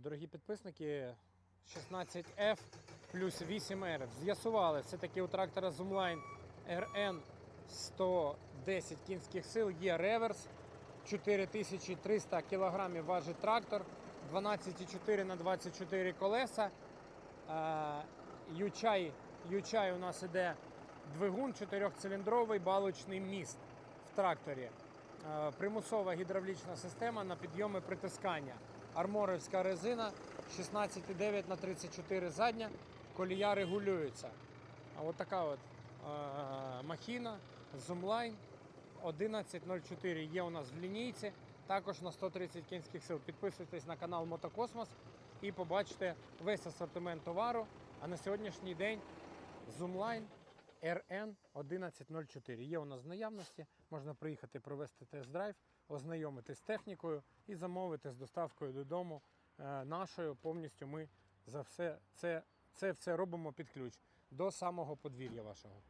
Дорогі підписники, 16F плюс 8R. З'ясували, все-таки у трактора Zoomline RN 110 кінських сил є реверс. 4300 кг важить трактор, 12,4 на 24 колеса. Е, Ючай, Ючай у нас іде двигун 4-циліндровий балочний міст в тракторі. Е, Примусова гідравлічна система на підйоми притискання. Арморовська резина 16,9 на 34 задня. Колія регулюється. А от така от е, махіна Zoomline 1104 є у нас в лінійці. Також на 130 кінських сил. Підписуйтесь на канал Мотокосмос і побачите весь асортимент товару. А на сьогоднішній день Zoomline RN 1104 є у нас в наявності. Можна приїхати провести тест-драйв, ознайомитись з технікою і замовити з доставкою додому е, нашою. Повністю ми за все це, це все робимо під ключ до самого подвір'я вашого.